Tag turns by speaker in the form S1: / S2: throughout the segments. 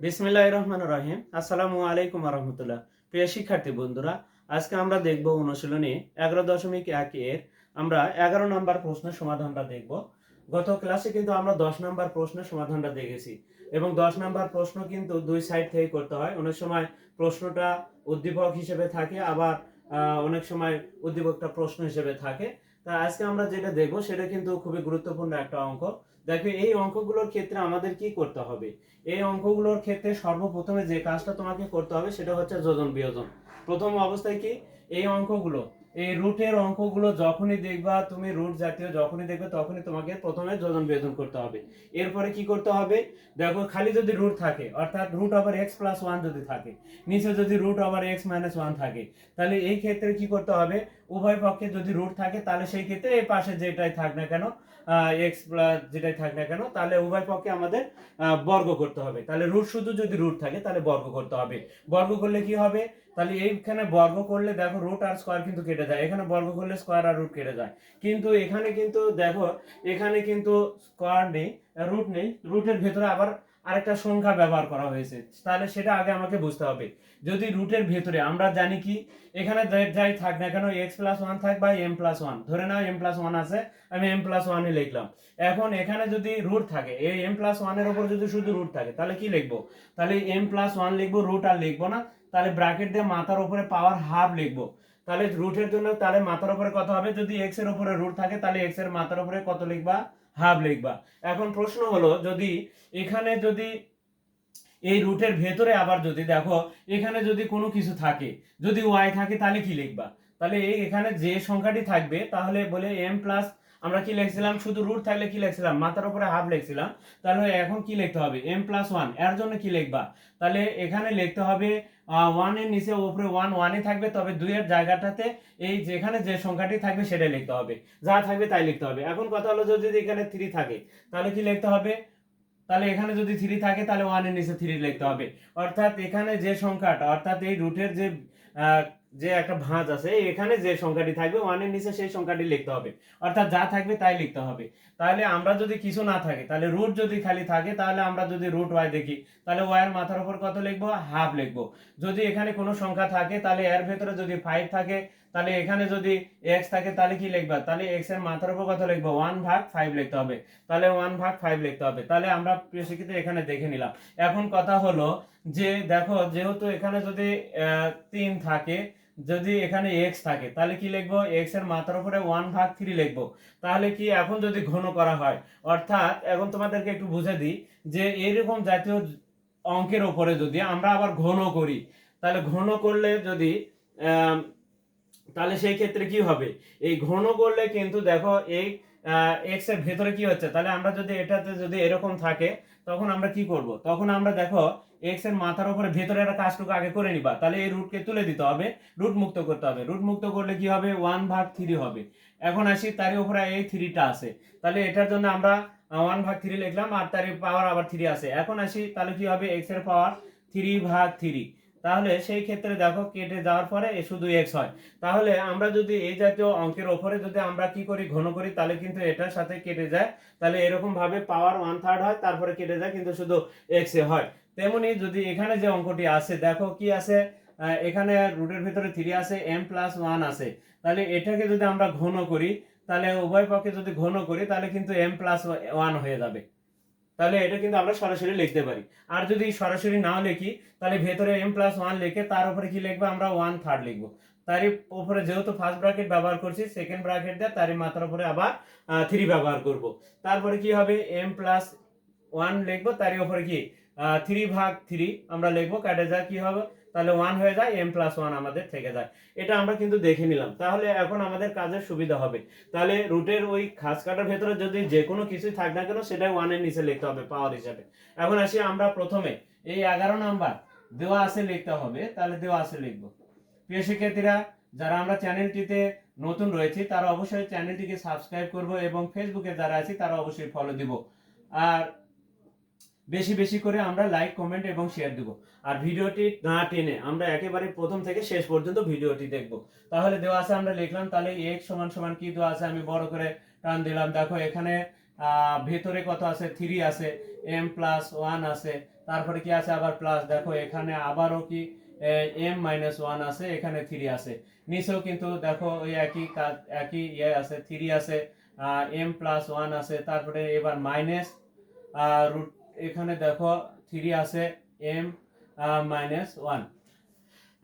S1: বিসমিল্লাহ রহমান রহিম আসসালামু আলাইকুম রহমতুল্লাহ। প্রিয় শিক্ষার্থী বন্ধুরা, আজকে আমরা দেখব অনুশীলনী এগারো দশমিক এক এর। আমরা এগারো নম্বর প্রশ্নের সমাধানটা দেখব। গত ক্লাসে কিন্তু আমরা দশ নম্বর প্রশ্নের সমাধানটা দেখেছি এবং দশ নম্বর প্রশ্ন কিন্তু দুই সাইড থেকে করতে হয়। অনেক সময় প্রশ্নটা উদ্দীপক হিসেবে থাকে, আবার অনেক সময় উদ্দীপকটা প্রশ্ন হিসেবে থাকে। তা আজকে আমরা যেটা দেখব সেটা কিন্তু খুবই গুরুত্বপূর্ণ একটা অঙ্ক। দেখো এই অঙ্কগুলোর ক্ষেত্রে আমাদের কি করতে হবে? এই অঙ্কগুলোর ক্ষেত্রে সর্বপ্রথমে যে কাজটা তোমাকে করতে হবে সেটা হচ্ছে যোজন বিয়োজন। প্রথম অবস্থায় কি? এই অঙ্কগুলো, এই রুটের অঙ্কগুলো যখনই দেখবা, তুমি রুট জাতীয় যখনই দেখবে তখনই তোমাকে প্রথমে যোজন বিয়োজন করতে হবে। এরপরে কি করতে হবে? দেখো খালি যদি রুট থাকে, অর্থাৎ root over X plus one যদি থাকে, নিচে যদি root over X minus one থাকে, তাহলে এই ক্ষেত্রে কি করতে হবে? উভয় পক্ষে যদি রুট থাকে, তাহলে সেই ক্ষেত্রে এই পাশে যেটাই থাক না কেন এক্স প্লাস যেটাই থাক না কেন, তাহলে উভয় পক্ষে আমাদের বর্গ করতে হবে। তাহলে রুট শুধু যদি রুট থাকে, তাহলে বর্গ করতে হবে। বর্গ করলে কি হবে? তাহলে এইখানে বর্গ করলে দেখো রুট আর স্কোয়ার কিন্তু কেটে যায়। এখানে বর্গ করলে স্কোয়ার আর রুট কেটে যায়। কিন্তু এখানে কিন্তু দেখো, এখানে কিন্তু স্কোয়ার নেই রুট নেই। রুটের ভেতরে আবার আরেকটা সংখ্যা ব্যবহার করা হয়েছে। তাহলে সেটা আগে আমাকে বুঝতে হবে। যদি রুটের ভেতরে আমরা জানি কি, এখানে যাই- থাক না কেন এক্স প্লাস ওয়ান থাক বা এম প্লাস ওয়ান ধরে নাও এম প্লাস ওয়ান আছে, আমি এম প্লাস ওয়ানই লিখলাম। এখন এখানে যদি রুট থাকে, এই এম প্লাস ওয়ানের ওপর যদি শুধু রুট থাকে, তাহলে কি লিখব? তাহলে এম প্লাস ওয়ান লিখব রুট আর লিখব না। তাহলে ব্র্যাকেট দিয়ে মাথার উপরে পাওয়ার হাফ লিখব। তাহলে রুটের জন্য তাহলে মাথার উপরে কত হবে? যদি এক্সের উপরে রুট থাকে, তাহলে এক্সের মাথার উপরে কত লিখবা? হাফ লিখবা। এখন প্রশ্ন হলো, যদি এখানে যদি এই রুটের ভেতরে আবার যদি দেখো, এখানে যদি কোনো কিছু থাকে, যদি ওয়াই থাকে তাহলে কি লিখবা? তাহলে এই এখানে যে সংখ্যাটি থাকবে, তাহলে বলে এম প্লাস আমরা কি লিখছিলাম? শুধু রুট থাকলে কি লিখছিলাম? মাথার উপরে হাফ লিখছিলাম। তাহলে এখন কি লিখতে হবে? এম প্লাস ওয়ানের জন্য কি লিখবা? তাহলে এখানে লিখতে হবে ওয়ানের নিচে, উপরে ওয়ান ওয়ানে থাকবে, তবে দুইয়ের জায়গাটাতে এই যেখানে যে সংখ্যাটি থাকবে সেটাই লিখতে হবে। যা থাকবে তাই লিখতে হবে। এখন কথা হলো যদি এখানে থ্রি থাকে, তাহলে কি লিখতে হবে? তাহলে এখানে যদি থ্রি থাকে, তাহলে ওয়ানের নিচে থ্রি লিখতে হবে। অর্থাৎ এখানে যে সংখ্যাটা, অর্থাৎ এই রুটের যে যে একটা ভাঁজ আছে, এখানে যে সংখ্যাটি থাকবে ওয়ানের নিচে সেই সংখ্যাটি লিখতে হবে। অর্থাৎ যা থাকবে তাই লিখতে হবে। তাহলে আমরা যদি কিছু না থাকে, তাহলে রুট যদি খালি থাকে, তাহলে আমরা যদি রুট ওয়াই দেখি, তাহলে ওয়াইয়ের মাথার উপর কত লিখব? হাফ লিখব। যদি এখানে কোনো সংখ্যা থাকে, তাহলে এর ভেতরে যদি ফাইভ থাকে তাহলে এখানে যদি এক্স থাকে, তাহলে কি লিখবা? তাহলে এক্সের মাথার উপর কত লিখব? ওয়ান ভাগ ফাইভ লিখতে হবে। তাহলে ওয়ান ভাগ ফাইভ লিখতে হবে। তাহলে আমরা প্রিয় শিক্ষিত এখানে দেখে নিলাম। এখন কথা হলো যে, দেখো, যেহেতু এখানে যদি তিন থাকে, যদি এখানে এক্স থাকে, তাহলে কি লিখব? এক্সের মাথার উপরে ওয়ান ভাগ থ্রি লিখব। তাহলে কি এখন যদি ঘন করা হয়, অর্থাৎ এখন তোমাদেরকে একটু বুঝে দিই যে, এরকম জাতীয় অঙ্কের উপরে যদি আমরা আবার ঘন করি, তাহলে ঘন করলে যদি তাহলে সেই ক্ষেত্রে কি হবে? এই ঘন করলে কিন্তু দেখো এই এক্সের ভেতরে কি হচ্ছে? তাহলে আমরা যদি এটাতে যদি এরকম থাকে, তখন আমরা কি করব? তখন আমরা দেখো এক্সের মাথার উপরে ভেতরে একটা কাজটুকু আগে করে নিবা। তাহলে এই রুটকে তুলে দিতে হবে রুট মুক্ত করতে হবে। রুট মুক্ত করলে কি হবে? ওয়ান ভাগ থ্রি হবে। এখন আসি তার উপরে এই থ্রিটা আছে। তাহলে এটার জন্য আমরা ওয়ান ভাগ থ্রি লিখলাম, আর তার পাওয়ার আবার থ্রি আছে। এখন আসি, তাহলে কি হবে? এক্সের পাওয়ার থ্রি ভাগ থ্রি তাহলে সেই ক্ষেত্রে দেখো কেটে যাওয়ার পরে শুধু এক্স হয়। তাহলে আমরা যদি এই জাতীয় অঙ্কের ওপরে যদি আমরা কি করি, ঘন করি, তাহলে কিন্তু এটার সাথে কেটে যায়। তাহলে এরকম ভাবে পাওয়ার ওয়ান থার্ড হয়, তারপরে কেটে যায়, কিন্তু শুধু এক্স এ হয়। তেমনি যদি এখানে যে অঙ্কটি আছে দেখো কি আছে এখানে রুটের ভিতরে থ্রি আছে এম প্লাস ওয়ান আছে তাহলে এটাকে যদি আমরা ঘন করি, তাহলে উভয় পক্ষে যদি ঘন করি, তাহলে কিন্তু এম প্লাস ওয়ান হয়ে যাবে। তাহলে এটা কিন্তু আমরা সরাসরি লিখতে পারি। আর যদি সরাসরি না লিখি, তাহলে ভেতরে এম প্লাস ওয়ান লিখে তার উপরে কি লিখব? আমরা ওয়ান থার্ড লিখব। তারই উপরে যেহেতু ফার্স্ট ব্রাকেট ব্যবহার করছি সেকেন্ড ব্রাকেট দিয়ে তারই মাথার উপরে আবার থ্রি ব্যবহার করব। তারপরে কি হবে? এম প্লাস ওয়ান লিখব, তারই উপরে কি? থ্রি ভাগ থ্রি আমরা লিখব, কাটে যা কি হবে? তাহলে ওয়ান হয়ে যায় এম প্লাস ওয়ান আমাদের থেকে যায়। এটা আমরা কিন্তু দেখে নিলাম। তাহলে এখন আমাদের কাজের সুবিধা হবে। তাহলে রুটের ওই খাস কাটার ভেতরে যদি যে কোনো কিছুই থাক না কেন, সেটাই ওয়ানের নিচে লিখতে হবে পাওয়ার হিসাবে। এখন আসি আমরা প্রথমে। এই এগারো নাম্বার দেওয়া আছে লিখতে হবে, তাহলে দেওয়া আছে লিখব। প্রিয় শিক্ষার্থীরা, যারা আমরা চ্যানেলটিতে নতুন রয়েছি, তারা অবশ্যই চ্যানেলটিকে সাবস্ক্রাইব করব এবং ফেসবুকে যারা আছি, তারা অবশ্যই ফলো দিব। আর বেশি বেশি করে আমরা লাইক কমেন্ট এবং শেয়ার দিব। আর ভিডিওটি না টেনে আমরা একেবারে প্রথম থেকে শেষ পর্যন্ত ভিডিওটি দেখব। তাহলে দেওয়া আছে আমরা লিখলাম, তাহলে এক সমান সমান কি দেওয়া আছে? আমি বড় করে টান দিলাম। দেখো এখানে ভেতরে কত আছে? থ্রি আছে এম প্লাস ওয়ান আছে। তারপরে কি আছে? আবার প্লাস দেখো এখানে আবারও কি এম মাইনাস ওয়ান আছে, এখানে থ্রি আছে। নিচেও কিন্তু দেখো ওই একই কাজ, একই ইয়ে আছে থ্রি আছে এম প্লাস ওয়ান আছে। তারপরে এবার মাইনাস রুট এখানে দেখো থ্রি আছে এম মাইনাস ওয়ান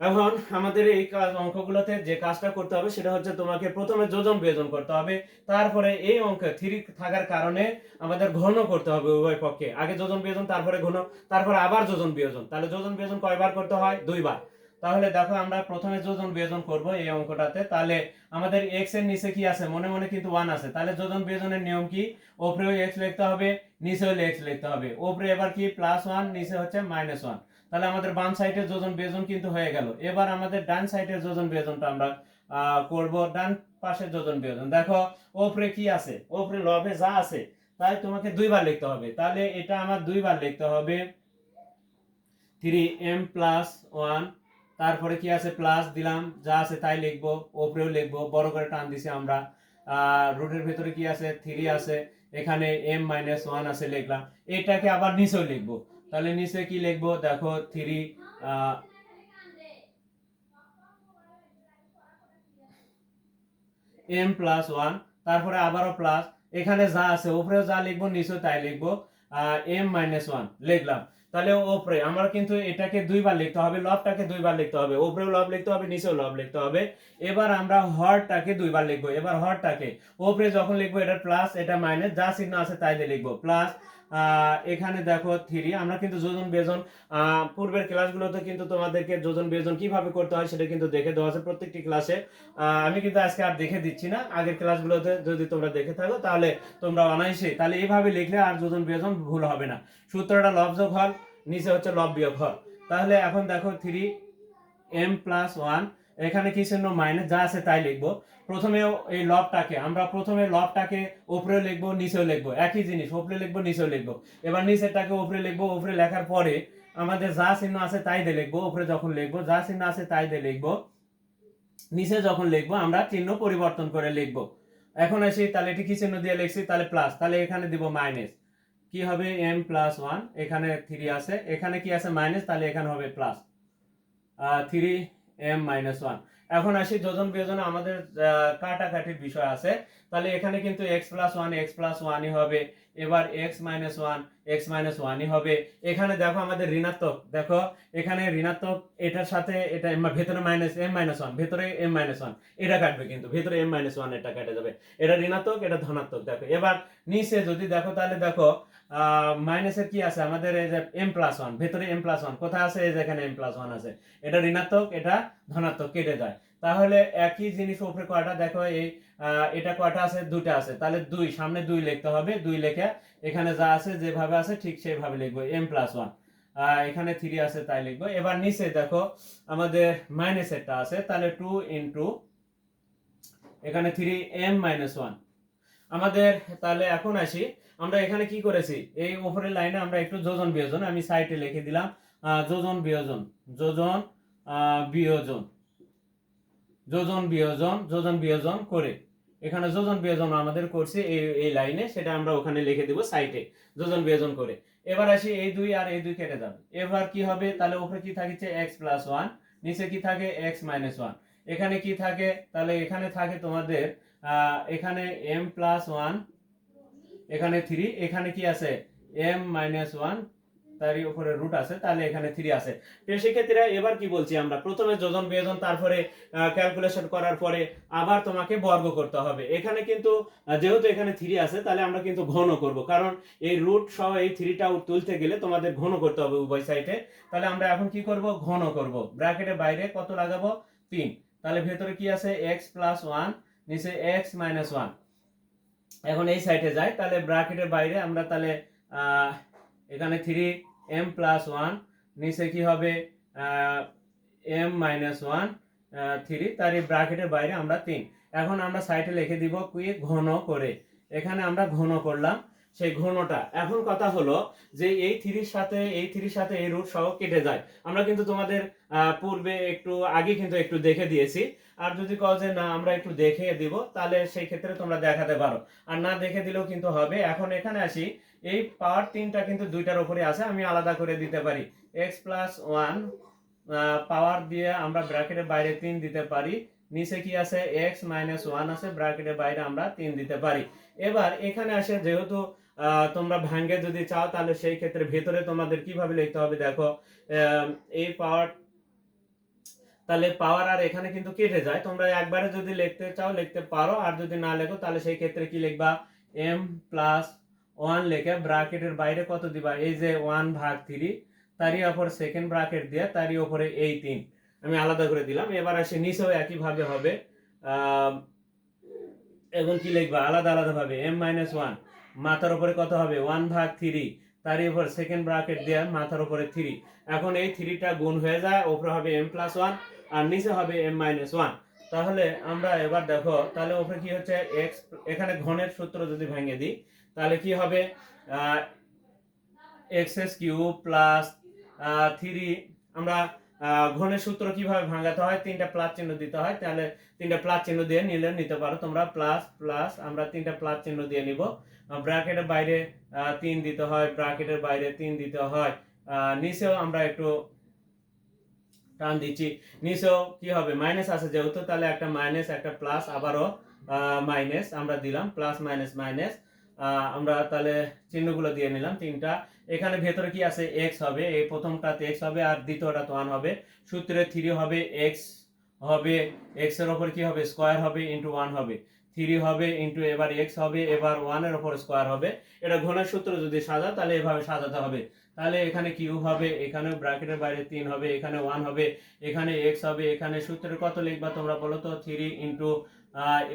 S1: এখন আমাদের এই কাজ অঙ্কগুলোতে যে কাজটা করতে হবে সেটা হচ্ছে তোমাকে প্রথমে যোজন বিয়োজন করতে হবে, তারপরে এই অঙ্ক থ্রি থাকার কারণে আমাদের ঘন করতে হবে উভয় পক্ষে। আগে যোজন বিয়োজন, তারপরে ঘন, তারপরে আবার যোজন বিয়োজন। তাহলে যোজন বিয়োজন কয়বার করতে হয়? দুইবার। তাহলে দেখো আমরা প্রথমে যোজন বিয়োজন করব এই অঙ্কটাতে। তাহলে আমাদের এক্সের নিচে কি আছে? মনে মনে কিন্তু ওয়ান আছে। তাহলে যোজন বিয়োজনের নিয়ম কি? ওপরেও এক্স লিখতে হবে নিচেও এক্স লিখতে হবে। ওপরে এবার কি? প্লাস ওয়ান নিচে হচ্ছে মাইনাস ওয়ান তাহলে আমাদের বাম সাইডের যোজন বেজন কিন্তু হয়ে গেল। এবার আমাদের ডান সাইডের যোজন বেজনটা আমরা করব। ডান পাশের যোজন বেজন। দেখো, ওপরে কি আছে? ওপরে লবে যা আছে, তাই তোমাকে দুইবার লিখতে হবে। তাহলে এটা আমার দুইবার লিখতে হবে। থ্রি এম প্লাস ওয়ান তারপরে কি আছে? প্লাস দিলাম, যা আছে তাই লিখব। ওপরেও লিখব। বড় করে টান দিছি আমরা। রুটের ভেতরে কি আছে? থ্রি আছে। এখানে এম মাইনাস ওয়ান আছে লিখলাম। এটাকে আবার নিচেও লিখব। তাহলে নিচে কি লিখব? দেখো থ্রি এম প্লাস ওয়ান তারপরে আবারও প্লাস এখানে যা আছে, উপরেও যা লিখব, নিচেও তাই লিখব। এম মাইনাস ওয়ান লিখলাম। তাহলে ওপরে, আমার কিন্তু এটাকে দুইবার লিখতে হবে, লবটাকে দুইবার লিখতে হবে, ওপরেও লব লিখতে হবে, নিচেও লব লিখতে হবে। এবার আমরা হরটাকে দুইবার লিখব, এবার হরটাকে, ওপরে যখন লিখব এটা প্লাস এটা মাইনাস যা চিহ্ন আছে তাই দিয়ে লিখব প্লাস এখানে দেখো থ্রি আমরা কিন্তু যোজন বেজন পূর্বের ক্লাসগুলোতে কিন্তু তোমাদেরকে যোজন বেজন কীভাবে করতে হয় সেটা কিন্তু দেখে দেওয়া আছে প্রত্যেকটি ক্লাসে আমি কিন্তু আজকে আর দেখে দিচ্ছি না, আগের ক্লাসগুলোতে যদি তোমরা দেখে থাকো তাহলে তোমরা অনায়াসে, তাহলে এইভাবে লিখলে আর যোজন বিয়োজন ভুল হবে না। সূত্রটা লবযোগ হল, নিচে হচ্ছে লব বিয়োগ হল। তাহলে এখন দেখো থ্রি এম প্লাস ওয়ান এখানে কি চিহ্ন? মাইনাস যা আছে তাই লিখব। প্রথমে এই লবটাকে, আমরা প্রথমে লবটাকে উপরে লিখব, নিচেও লিখব। একই জিনিস, উপরে লিখব, নিচেও লিখব। এবার নিচেরটাকে উপরে লিখব, উপরে লেখার পরে আমাদের যা চিহ্ন আছে তাই দিয়ে লিখব, উপরে যখন লিখব, যা চিহ্ন আছে তাই দিয়ে লিখব, নিচে যখন লিখব, আমরা চিহ্ন পরিবর্তন করে লিখব। এখন আসি, তাহলে এটি কি চিহ্ন দিয়ে লিখছি? তাহলে প্লাস তাহলে এখানে দিব মাইনাস কি হবে? এম প্লাস ওয়ান এখানে থ্রি আছে। এখানে কি আছে মাইনাস তাহলে এখানে হবে plus three M minus one এখন আসি যোজন বিয়োজনে, আমাদের কাটাকাটির বিষয় আছে। তাহলে এখানে কিন্তু X plus one X plus ওয়ানই হবে। এবার X minus one X minus ওয়ানই হবে। এখানে দেখো আমাদের ঋণাত্মক। দেখো, এখানে ঋণাত্মক, এটার সাথে এটা ভেতরে মাইনাস এম মাইনাস ওয়ান ভেতরে এম মাইনাস ওয়ান এটা কাটবে কিন্তু, ভেতরে এম মাইনাস ওয়ান এটা কেটে যাবে। এটা ঋণাত্মক, এটা ধনাত্মক। দেখো, এবার নিচে যদি দেখো, তাহলে দেখো মাইনাসের কি আছে? আমাদের এই যে এম প্লাস ওয়ান ভেতরে এম প্লাস ওয়ান কোথায় আছে? এই যে এখানে এম প্লাস ওয়ান আছে। এটা ঋণাত্মক, এটা ধনাত্মক, কেটে যায়। তাহলে একই জিনিস উপরে কয়টা? দেখো এই এটা কয়টা আছে? দুটা আছে। তাহলে দুই, সামনে দুই লিখতে হবে। দুই লেখা এখানে যা আছে, যেভাবে আছে, ঠিক সেভাবে লিখব। এম প্লাস ওয়ান এখানে থ্রি আছে, তাই লিখব। এবার নিচে দেখো, আমাদের মাইনাস একটা আছে। তাহলে টু ইন্টু এখানে থ্রি এম মাইনাস ওয়ান আমাদের, তাহলে এখন আসি। আমরা এখানে কি করেছি? এই উপরের লাইনে আমরা একটু যোজন বিয়োজন, আমি সাইটে লিখে দিলাম যোজন বিয়োজন যোজন বিয়োজন যোজন বিয়োজন যোজন বিয়োজন করে। এখানে যোজন বিয়োজন আমাদের করছি এই এই লাইনে, সেটা আমরা ওখানে লিখে দিব সাইটে যোজন বিয়োজন করে। এবার আসি এই দুই আর এই দুই কেটে যাবে। এবার কি হবে? তাহলে উপরে কি থাকছে এক্স প্লাস ওয়ান নিচে কি থাকে? এক্স মাইনাস ওয়ান এখানে কি থাকে? তাহলে এখানে থাকে তোমাদের এখানে এম প্লাস ওয়ান এখানে থ্রি এখানে কি আছে? এম মাইনাস ওয়ান তারই উপরে রুট আছে, তাহলে এখানে থ্রি আছে। শিক্ষার্থীরা এবার কি বলছি আমরা? প্রথমে যোজন বিয়োজন, তারপরে ক্যালকুলেশন করার পরে আবার তোমাকে বর্গ করতে হবে। এখানে কিন্তু যেহেতু এখানে থ্রি আছে, তাহলে আমরা কিন্তু ঘন করব। কারণ এই রুট সহ এই থ্রিটা তুলতে গেলে তোমাদের ঘন করতে হবে উভয় সাইডে তাহলে আমরা এখন কি করব? ঘন করব। ব্র্যাকেটের বাইরে কত লাগাবো? তিন। তাহলে ভেতরে কি আছে? এক্স প্লাস ওয়ান নিচে এক্স মাইনাস ওয়ান এখন এই সাইডে যাই, তাহলে ব্র্যাকেটের বাইরে আমরা তাহলে এখানে থ্রি এম প্লাস ওয়ান নিচে কি হবে? এম মাইনাস ওয়ান থ্রি তার এই ব্র্যাকেটের বাইরে আমরা তিন। এখন আমরা সাইডে লিখে দিব কি ঘন করে। এখানে আমরা ঘন করলাম। সেই ঘনটা এখন কথা হলো যে এই থ্রির সাথে, এই থ্রির সাথে এই রুট সহ কেটে যায়। আমরা কিন্তু তোমাদের পূর্বে একটু, আগে কিন্তু একটু দেখে দিয়েছি। আর যদি কও যে না, আমরা একটু দেখে দিব, তাহলে সেই ক্ষেত্রে তোমরা দেখাতে পারো। আর না দেখে দিলেও কিন্তু হবে। এখন এখানে আসি। এই পাওয়ার তিনটা কিন্তু দুইটার উপরে আছে, আমি আলাদা করে দিতে পারি। এক্স প্লাস ওয়ান পাওয়ার দিয়ে আমরা ব্র্যাকেটের বাইরে তিন দিতে পারি। নিচে কি আছে? এক্স মাইনাস ওয়ান আছে ব্র্যাকেটের বাইরে আমরা তিন দিতে পারি। এবার এখানে আসে যেহেতু তোমরা ভাঙ্গে যদি চাও, তাহলে সেই ক্ষেত্রে ভেতরে তোমাদের কীভাবে লিখতে হবে দেখো এই পাওয়ার, তাহলে পাওয়ার আর এখানে কিন্তু কেটে যায়। তোমরা একবারে যদি লিখতে চাও, লিখতে পারো, আর যদি না লেখো, তাহলে সেই ক্ষেত্রে কি লিখবা? এম প্লাস ওয়ান লিখে ব্রাকেটের বাইরে কত দিবা? এই যে ওয়ান ভাগ থ্রি তারই ওপর সেকেন্ড ব্রাকেট দিয়ে তারই ওপরে এই তিন। আমি আলাদা করে দিলাম। এবার আসে নিচেও একইভাবে হবে। এবং কি লিখবা? আলাদা আলাদা ভাবে এম মাইনাস ওয়ান মাথার উপরে কত হবে? ওয়ান ভাগ থ্রি। তারই উপর সেকেন্ড ব্রাকেট দেওয়া মাথার উপরে থ্রি। এখন এই থ্রিটা গুণ হয়ে যায় ওপরে হবে এম প্লাস ওয়ান আর নিচে হবে এম মাইনাস ওয়ান তাহলে আমরা এবার দেখো, তাহলে ওপরে কি হচ্ছে? এক্স এখানে ঘনের সূত্র যদি ভেঙে দিই, তাহলে কি হবে? X S Q plus three. আমরা ঘনের সূত্র কীভাবে ভাঙাতে হয়? তিনটা প্লাস চিহ্ন দিতে হয়, তাহলে তিনটা প্লাস চিহ্ন দিয়ে নিলে নিতে পারো তোমরা। প্লাস প্লাস আমরা তিনটা প্লাস চিহ্ন দিয়ে নিব। ব্র্যাকেটের বাইরে তিন দিতে হয়, ব্র্যাকেটের বাইরে তিন দিতে হয়। নিচেও আমরা একটু টান দিচ্ছি। নিচেও কি হবে? মাইনাস আছে যেহেতু, তাহলে একটা মাইনাস একটা প্লাস আবারও মাইনাস আমরা দিলাম প্লাস মাইনাস মাইনাস আমরা তাহলে চিহ্নগুলো দিয়ে নিলাম তিনটা। এখানে ভেতরে কি আছে? এক্স হবে। এই প্রথমটাতে এক্স হবে আর দ্বিতীয়টা তো ওয়ান হবে। সূত্রে থ্রি হবে এক্স হবে এক্সের ওপর কি হবে? স্কোয়ার হবে ইন্টু ওয়ান হবে। থ্রি হবে ইন্টু এবার এক্স হবে, এবার ওয়ানের ওপর স্কোয়ার হবে। এটা ঘনের সূত্র যদি সাজা তাহলে এভাবে সাজাতে হবে। তাহলে এখানে কিউ হবে, এখানে ব্র্যাকেটের বাইরে তিন হবে, এখানে ওয়ান হবে, এখানে এক্স হবে, এখানে সূত্রের কত লিখবা তোমরা বলো তো? থ্রি ইন্টু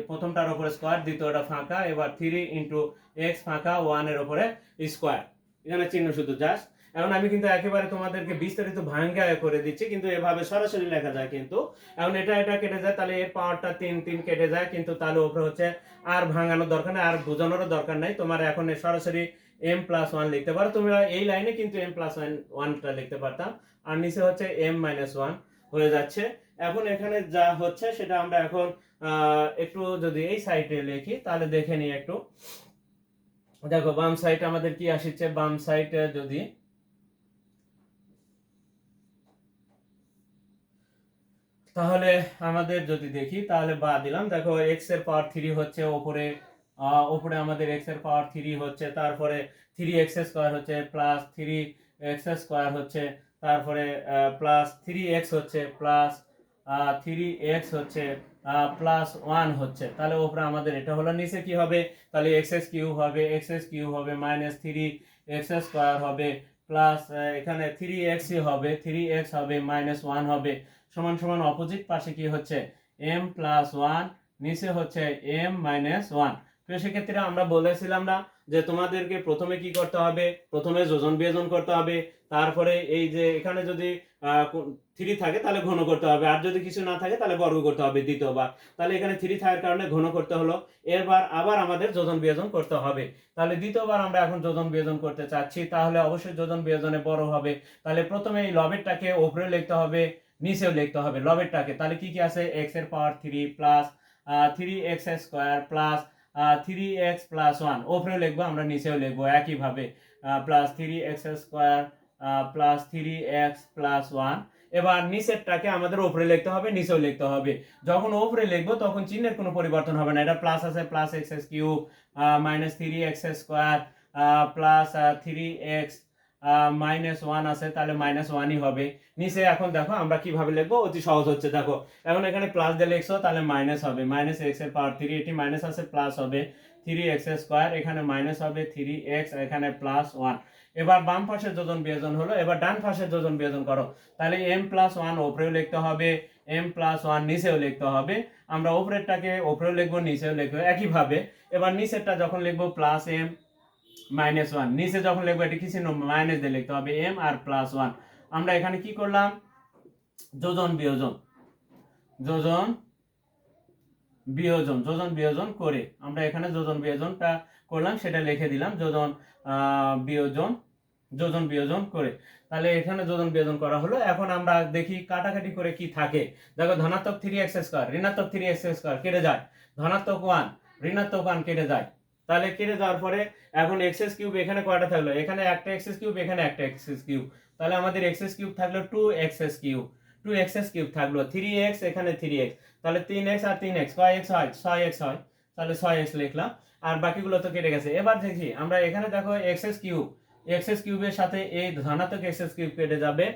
S1: প্রথমটার উপরে স্কোয়ার, দ্বিতীয়টা ফাঁকা, এবার থ্রি ইন্টু এক্স ফাঁকা ওয়ানের উপরে স্কোয়ার। এখানে চিহ্ন শুধু জাস্ট এখন আমি কিন্তু একেবারে তোমাদেরকে বিস্তারিত ভাঙ্গা করে দিচ্ছি, কিন্তু এভাবে সরাসরি লেখা যায় কিন্তু। এখন এটা এটা কেটে যায়, তাহলে এর পাওয়ারটা তিন তিন কেটে যায়, কিন্তু তাহলে উপরে হচ্ছে আর ভাঙানোর দরকার নেই, আর বোঝানোরও দরকার নাই। তোমার এখন সরাসরি এম প্লাস ওয়ান লিখতে পারো। তোমরা এই লাইনে কিন্তু এম প্লাস ওয়ান ওয়ানটা লিখতে পারতাম। আর নিচে হচ্ছে এম মাইনাস ওয়ান হয়ে যাচ্ছে। এখন এখানে যা হচ্ছে, সেটা আমরা এখন একটু যদি এই সাইডে লিখি, তাহলে দেখে নিই একটু। দেখো, বাম সাইড আমাদের কি আসছে? বাম সাইডে যদি তাহলে আমাদের যদি দেখি, তাহলে বা দিলাম। দেখো এক্সের পাওয়ার থ্রি হচ্ছে ওপরে ওপরে আমাদের এক্সের পাওয়ার থ্রি হচ্ছে, তারপরে থ্রি এক্স স্কোয়ার হচ্ছে প্লাস থ্রি এক্স স্কোয়ার হচ্ছে, তারপরে প্লাস থ্রি এক্স হচ্ছে প্লাস থ্রি এক্স হচ্ছে প্লাস ওয়ান হচ্ছে। তাহলে ওপরে আমাদের এটা হলো, নিচে কি হবে? তাহলে এক্স এস কিউ হবে এক্স এস কিউ হবে মাইনাস থ্রি এক্স স্কোয়ার হবে প্লাস এখানে থ্রি এক্সই হবে থ্রি এক্স হবে মাইনাস ওয়ান হবে। সমান সমান অপোজিট পাশে কি হচ্ছে? এম প্লাস ওয়ান নিচে হচ্ছে এম মাইনাস ওয়ান তো সেক্ষেত্রে আমরা বলেছিলাম না যে তোমাদেরকে প্রথমে কি করতে হবে? প্রথমে যোজন বিয়োজন করতে হবে। তারপরে এই যে এখানে যদি থ্রি থাকে, তাহলে ঘন করতে হবে। আর যদি কিছু না থাকে, তাহলে বর্গ করতে হবে দ্বিতীয়বার। তাহলে এখানে থ্রি থাকার কারণে ঘন করতে হলো। এরবার আবার আমাদের যোজন বিয়োজন করতে হবে। তাহলে দ্বিতীয়বার আমরা এখন যোজন বিয়োজন করতে চাচ্ছি। তাহলে অবশ্যই যোজন বিয়োজনে বড় হবে। তাহলে প্রথমে এই লবেরটাকে ওপরে লিখতে হবে, নিচেও লিখতে হবে লবেরটাকে। তাহলে কি কি আছে? এক্সের power three plus three X square plus three X plus one ওপরেও লিখব, আমরা নিচেও লিখব, একইভাবে plus three X square plus three X plus one এবার নিচেরটাকে আমাদের ওপরে লিখতে হবে, নিচেও লিখতে হবে। যখন ওপরে লিখব, তখন চিহ্নের কোনো পরিবর্তন হবে না। এটা প্লাস আছে plus X cube minus three X square plus three X minus one আছে, তাহলে মাইনাস ওয়ানই হবে। নিচে এখন দেখো, আমরা কীভাবে লিখব? অতি সহজ হচ্ছে, দেখো। এখন এখানে প্লাস দিলে এক্স তাহলে মাইনাস হবে। মাইনাস এক্সের পাওয়ার থ্রি এটি মাইনাস আছে প্লাস হবে। থ্রি এক্স স্কোয়ার এখানে মাইনাস হবে থ্রি এক্স এখানে প্লাস ওয়ান এবার বাম পাশের যোজন বিয়োজন হলো, এবার ডান পাশের যোজন বিয়োজন করো। তাহলে এম প্লাস ওয়ান ওপরেও লিখতে হবে এম প্লাস ওয়ান নিচেও লিখতে হবে। আমরা ওপরেরটাকে ওপরেও লিখব, নিচেও লিখব, একইভাবে। এবার নিচেরটা যখন লিখব প্লাস এম মাইনাস ওয়ান নিচে যখন লিখব, এটি কি চিহ্ন মাইনাস দিয়ে লিখতে হবে এম আর প্লাস ওয়ান আমরা এখানে কি করলাম? যোজন, বিয়োজন। যোজন বিয়োজন। যোজন, বিয়োজন করে। আমরা এখানে যোজন, বিয়োজনটা করলাম, সেটা লিখে দিলাম। যোজন বিয়োজন যোজন, বিয়োজন করে। তাহলে এখানে যোজন, বিয়োজন করা হলো। এখন আমরা দেখি কাটাকাটি করে কি থাকে। দেখো, ধনাত্মক থ্রি এক্স স্কোয়ার ঋণাত্মক থ্রি এক্স স্কোয়ার কেটে যায়। ধনাত্মক ওয়ান ঋণাত্মক ওয়ান কেটে যায়। তাহলে কেটে যাওয়ার পরে এখন এক্সএস কিউব এখানে কয়টা থাকল এখানে একটা এক্সএস কিউব এখানে একটা এক্সএস কিউব তাহলে আমাদের এক্সএস কিউব থাকল two x's cube two x's cube থাকল থ্রি এক্স এখানে থ্রি এক্স তাহলে তিন এক্স আর তিন এক্স কয় এক্স হয় ছয় এক্স হয় তাহলে ছয় এক্স লিখলাম আর বাকিগুলো তো কেটে গেছে এবার দেখি আমরা এখানে দেখো এক্সএস কিউব এক্সএস কিউবের সাথে এই ধনাত্মক এক্সএস কিউব কেটে যাবে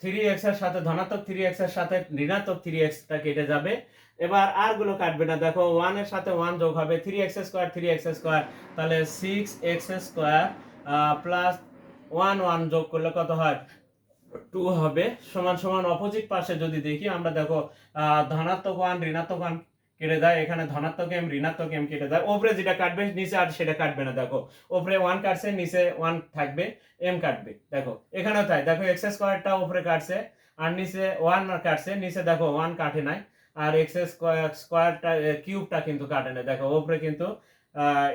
S1: থ্রি এক্সের সাথে ধনাত্মক থ্রি এক্সের সাথে ঋণাত্মক থ্রি এক্সটা কেটে যাবে এবার আরগুলো কাটবে না। দেখো ওয়ানের সাথে ওয়ান যোগ হবে three x square three x square তাহলে six x square plus one one যোগ করলে কত হয়? টু হবে। সমান সমান অপোজিট পাশে যদি দেখি, আমরা দেখো ধনাত্মক ওয়ান ঋণাত্মক ওয়ান কেটে দেয়। এখানে ধনাত্মক এম ঋণাত্মক এম কেটে দেয়। ওপরে যেটা কাটবে, নিচে আর সেটা কাটবে না। দেখো, ওপরে ওয়ান কাটছে, নিচে ওয়ান থাকবে এম কাটবে। দেখো, এখানেও তাই। দেখো এক্স স্কোয়ারটা ওপরে কাটছে, আর নিচে ওয়ান কাটছে। নিচে দেখো ওয়ান কাটে নাই। আর এক্স স্কোয়ার স্কোয়ারটা কিউবটা কিন্তু কাটে না দেখো, ওপরে কিন্তু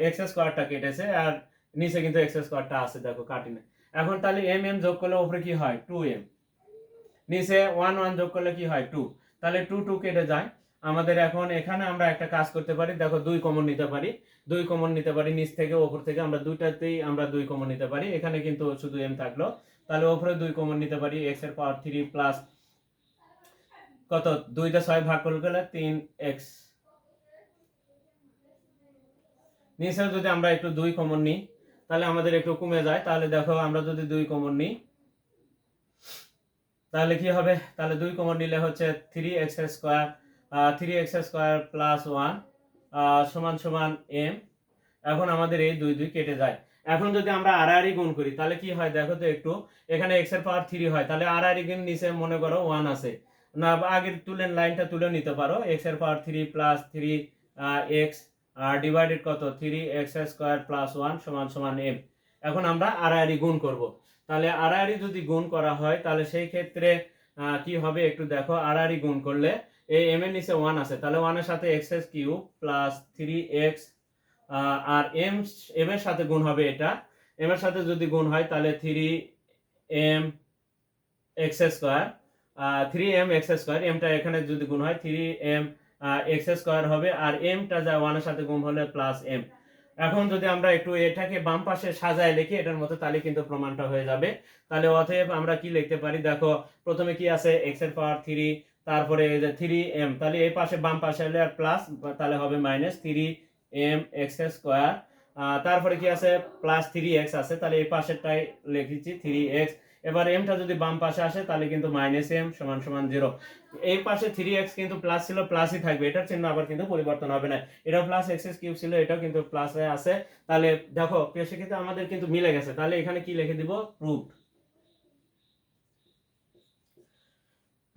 S1: এক্স স্কোয়ারটা কেটেছে আর নিচে কিন্তু এক্স স্কোয়ারটা আছে, দেখো, কাটে না এখন তাহলে এম এম যোগ করলে ওপরে কি হয়? টু এম নিচে ওয়ান ওয়ান যোগ করলে কি হয়? টু তাহলে টু টু কেটে যায়। আমাদের এখন এখানে আমরা একটা কাজ করতে পারি। দেখো, দুই কমন নিতে পারি। দুই কমন নিতে পারি। নিচ থেকে ওপর থেকে আমরা দুইটাতেই আমরা দুই কমন নিতে পারি। এখানে কিন্তু শুধু এম থাকল। তাহলে ওপরে দুই কমন নিতে পারি। এক্সের পাওয়ার থ্রি প্লাস কত? দুইটা ছয় ভাগ করলে গেলে তিন এক্স। নিচেও যদি আমরা একটু দুই কমন নিই, তাহলে আমাদের একটু কমে যায়। তাহলে দেখো, আমরা যদি দুই কমন নিই, তাহলে কি হবে? তাহলে দুই কমন নিলে হচ্ছে three x square three x square plus one সমান সমান এম এখন আমাদের এই দুই দুই কেটে যায়। এখন যদি আমরা আড়াআড়ি গুণ করি, তাহলে কি হয়? দেখো তো একটু, এখানে এক্সের পাওয়ার থ্রি হয়। তাহলে আড়াআড়ি গুণ নিচে মনে করো ওয়ান আছে। না, আগের তুলেন লাইনটা তুলে নিতে পারো। এক্সের power three plus three x আর ডিভাইডেড কত? Three x square plus one সমান সমান এম এখন আমরা আড়াআড়ি গুণ করব। তাহলে আড়াআড়ি যদি গুণ করা হয়, তাহলে সেই ক্ষেত্রে কি হবে একটু দেখো। আড়াআড়ি গুণ করলে এই এম এর নিচে ওয়ান আছে। তাহলে ওয়ানের সাথে x square plus three x আর এম এম এর সাথে গুণ হবে এটা। এম এর সাথে যদি গুণ হয়, তাহলে three m x square three m x square এমটা এখানে যদি গুণ হয় থ্রি এম এক্স স্কোয়ার হবে, আর এমটা যা ওয়ানের সাথে গুণ হলে প্লাস এম এখন যদি আমরা একটু এটাকে বাম পাশে সাজায় লিখি, এটার মতো তাহলে কিন্তু প্রমাণটা হয়ে যাবে। তাহলে অতএব আমরা কি লিখতে পারি? দেখো, প্রথমে কি আছে? এক্সের পাওয়ার থ্রি তারপরে থ্রি এম তাহলে এই পাশে বাম পাশে হলে আর প্লাস তাহলে হবে minus three m x square তারপরে কি আছে? প্লাস থ্রি এক্স আছে, তাহলে এই পাশেরটাই লিখেছি থ্রি এক্স এবার এমটা যদি বাম পাশে আসে, তাহলে কিন্তু মাইনাস এম সমান সমান জিরো এই পাশে থ্রি এক্স কিন্তু প্লাস ছিল প্লাসই থাকবে। এটার চিহ্ন আবার কিন্তু পরিবর্তন হবে না। এটা প্লাস এক্স এস কিউব ছিল, এটাও কিন্তু প্লাসে আছে। তাহলে দেখো সেক্ষেত্রে আমাদের কিন্তু মিলে গেছে। তাহলে এখানে কি লিখে দিব? প্রুফ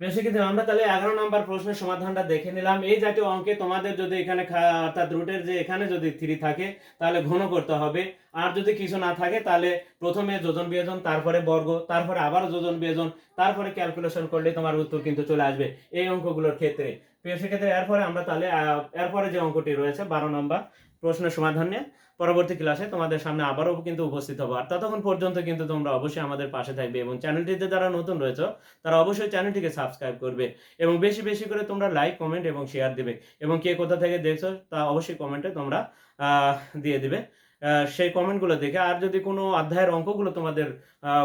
S1: বেসিক্যালি আমরা তাহলে এগারো নম্বর প্রশ্নের সমাধানটা দেখে নিলাম। এই জাতীয় অঙ্কে তোমাদের যদি এখানে অর্থাৎ রুটের যে এখানে যদি থ্রি থাকে, তাহলে ঘন করতে হবে। আর যদি কিছু না থাকে, তাহলে প্রথমে যোজন বিয়োজন, তারপরে বর্গ, তারপরে আবার যোজন বিয়োজন, তারপরে ক্যালকুলেশন করলে তোমার উত্তর কিন্তু চলে আসবে এই অঙ্কগুলোর ক্ষেত্রে। সেক্ষেত্রে এরপরে আমরা তাহলে এরপরে যে অঙ্কটি রয়েছে, বারো নম্বর প্রশ্নের সমাধান নিয়ে পরবর্তী ক্লাসে তোমাদের সামনে আবারও কিন্তু উপস্থিত হব। আর ততক্ষণ পর্যন্ত কিন্তু তোমরা অবশ্যই আমাদের পাশে থাকবে এবং চ্যানেলটিতে যারা নতুন রয়েছে, তারা অবশ্যই চ্যানেলটিকে সাবস্ক্রাইব করবে এবং বেশি বেশি করে তোমরা লাইক, কমেন্ট এবং শেয়ার দিবে। এবং কে কোথা থেকে দেখছ, তা অবশ্যই কমেন্টে তোমরা দিয়ে দিবে। সেই কমেন্টগুলো দেখে আর যদি কোনো অধ্যায়ের অঙ্কগুলো তোমাদের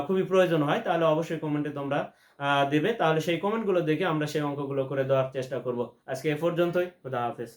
S1: খুবই প্রয়োজন হয়, তাহলে অবশ্যই কমেন্টে তোমরা দেবে। তাহলে সেই কমেন্টগুলো দেখে আমরা সেই অঙ্কগুলো করে দেওয়ার চেষ্টা করব। আজকে এ পর্যন্তই, খুদা হাফেজ।